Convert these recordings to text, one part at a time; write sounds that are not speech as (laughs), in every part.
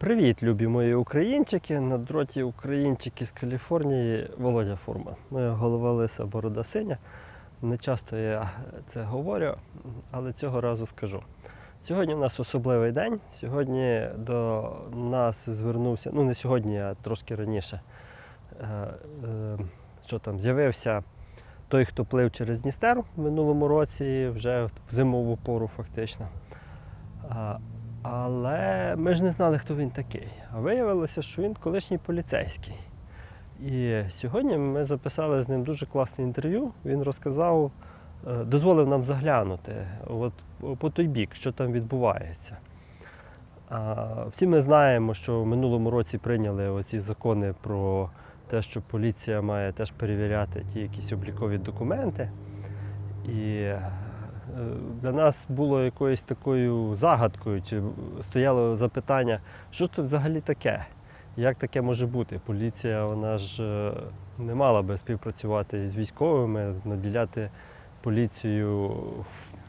Привіт, любі мої українчики. На дроті українчики з Каліфорнії Володя Фурман. Моя голова лиса борода синя. Не часто я це говорю, але цього разу скажу. Сьогодні у нас особливий день. Сьогодні до нас звернувся, ну не сьогодні, а трошки раніше. е, е, Що там, з'явився той, хто плив через Дністер в минулому році, вже в зимову пору фактично. Але ми ж не знали, хто він такий. А виявилося, що він колишній поліцейський. І сьогодні ми записали з ним дуже класне інтерв'ю. Він розказав, е, дозволив нам заглянути от, по той бік, що там відбувається. Всі ми знаємо, що в минулому році прийняли оці закони про те, що поліція має теж перевіряти ті якісь облікові документи. І для нас було якоюсь такою загадкою, чи стояло запитання, що ж це взагалі таке? Як таке може бути? Поліція вона ж е, не мала би співпрацювати з військовими, наділяти поліцію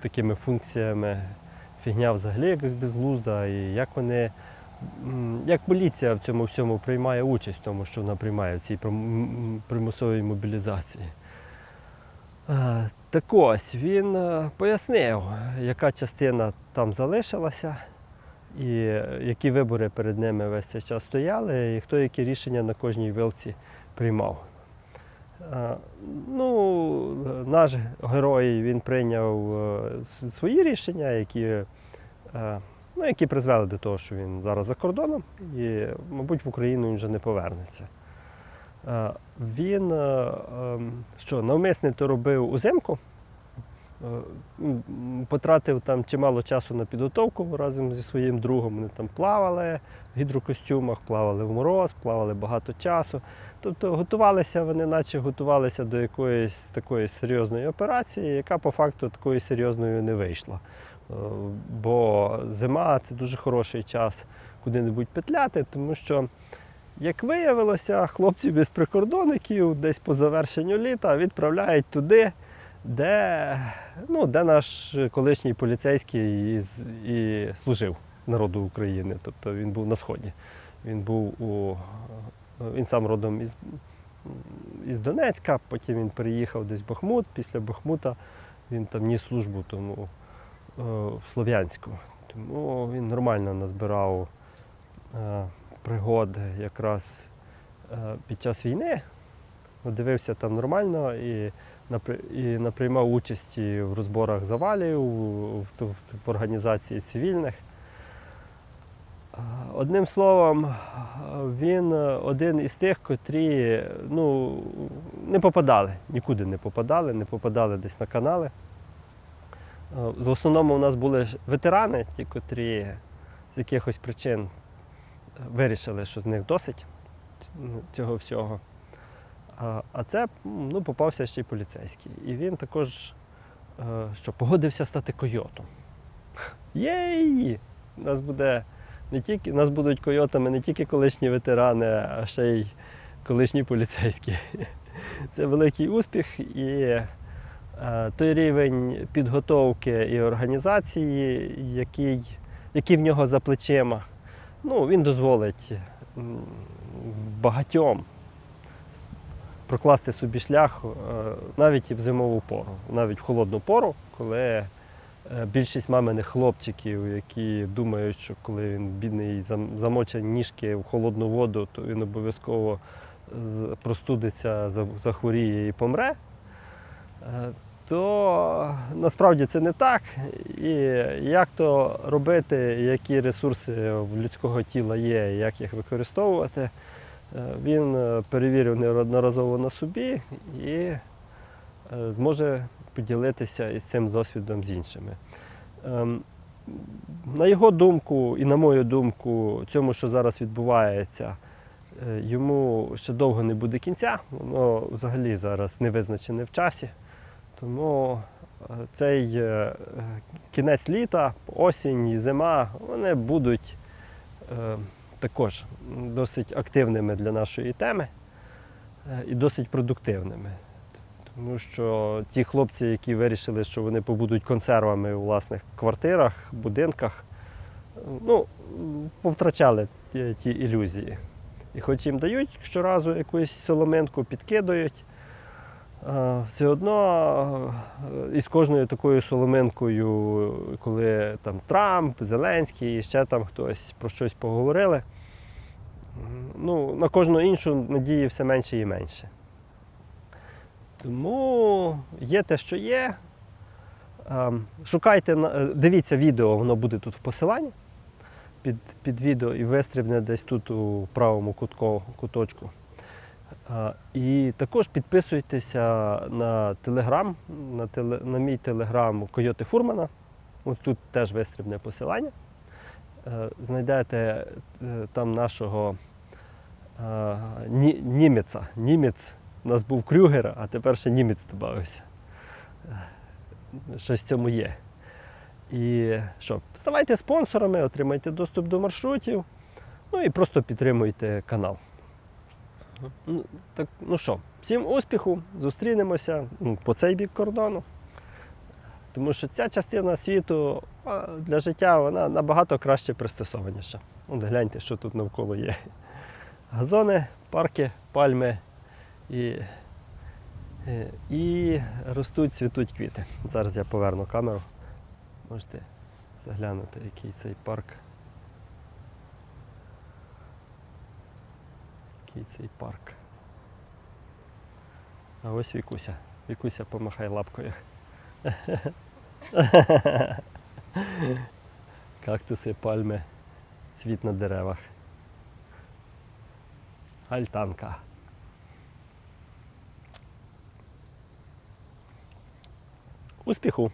такими функціями. Фігня взагалі якось безглузда, і як вони. Як поліція в цьому всьому приймає участь в тому, що вона приймає в цій примусовій мобілізації? Е, Так ось він е, пояснив, яка частина там залишилася, і е, які вибори перед ними весь цей час стояли, і хто які рішення на кожній вилці приймав. Ну, наш герой він прийняв свої рішення, які, ну, які призвели до того, що він зараз за кордоном, і, мабуть, в Україну він вже не повернеться. Е, Він е, ем, що, навмисне то робив узимку, е, потратив там чимало часу на підготовку разом зі своїм другом. Вони там плавали в гідрокостюмах, плавали в мороз, плавали багато часу. Тобто готувалися вони, наче готувалися до якоїсь такої серйозної операції, яка по факту такою серйозною не вийшла. Бо зима це дуже хороший час куди-небудь петляти, тому що як виявилося, хлопці без прикордонників десь по завершенню літа відправляють туди, де, ну, де наш колишній поліцейський і, і служив народу України. Тобто він був на сході. Він був у він сам родом із, із Донецька, потім він переїхав десь в Бахмут. Після Бахмута він там ніс службу тому, е, в Слов'янську. Тому він нормально назбирав е, пригод якраз е, під час війни. Дивився там нормально і, і наприймав участі в розборах завалів, в, в, в організації цивільних. Е, Одним словом, він один із тих, котрі ну, не попадали, нікуди не попадали, не попадали десь на канали. Е, В основному у нас були ветерани, ті, котрі з якихось причин вирішили, що з них досить цього всього. А, а це ну, попався ще й поліцейський. І він також е, що, погодився стати койотом. Єй! Нас буде не тільки, нас будуть койотами не тільки колишні ветерани, а ще й колишні поліцейські. (laughs) Це великий успіх і е, той рівень підготовки і організації, який, який в нього за плечима, ну, він дозволить багатьом прокласти собі шлях е, навіть і в зимову пору, навіть в холодну пору, коли е, більшість маминих хлопчиків, які думають, що коли він бідний зам- ніжки в холодну воду, то він обов'язково простудиться, за- захворіє і помре. То насправді це не так. І як то робити, які ресурси в людського тіла є, як їх використовувати, е, він е, перевірив неодноразово на собі і е, зможе поділитися із цим досвідом з іншими. Ем, На його думку і на мою думку, цьому, що зараз відбувається, йому ще довго не буде кінця. Воно взагалі зараз не визначене в часі. Тому е, цей е, кінець літа, осінь зима, вони будуть е, також досить активними для нашої теми і досить продуктивними. Тому що ті хлопці, які вирішили, що вони побудуть консервами у власних квартирах, будинках, ну, повтрачали ті, ті ілюзії. І хоч їм дають щоразу якусь соломинку, підкидують, е, все одно е, із кожною такою соломинкою, коли там Трамп, Зеленський і ще там хтось про щось поговорили, ну, на кожну іншу надії все менше і менше. Тому є те, що є. Шукайте, е, дивіться відео, воно буде тут в посиланні під, під відео і вистрібне десь тут у правому кутко, куточку. І також підписуйтеся на телеграм, на, теле, на мій телеграм Койоти Фурмана. Ось тут теж вистрібне посилання. Е, Знайдете е, там нашого е, ні, німеця. Німець у нас був Крюгер, а тепер ще німець додався. Щось в цьому є. І що, ставайте спонсорами, отримайте доступ до маршрутів, ну і просто підтримуйте канал. Ну, так, ну що, всім успіху, зустрінемося ну, по цей бік кордону. Тому що ця частина світу для життя вона набагато краще пристосованіша. От гляньте, що тут навколо є. Газони, парки, пальми і, е, і ростуть, цвітуть квіти. Зараз я поверну камеру. Можете заглянути, який цей парк. Який цей парк. А ось Вікуся. Вікуся, помахай лапкою. (laughs) Кактуси, пальми, цвіт на деревах. Альтанка. Успіху!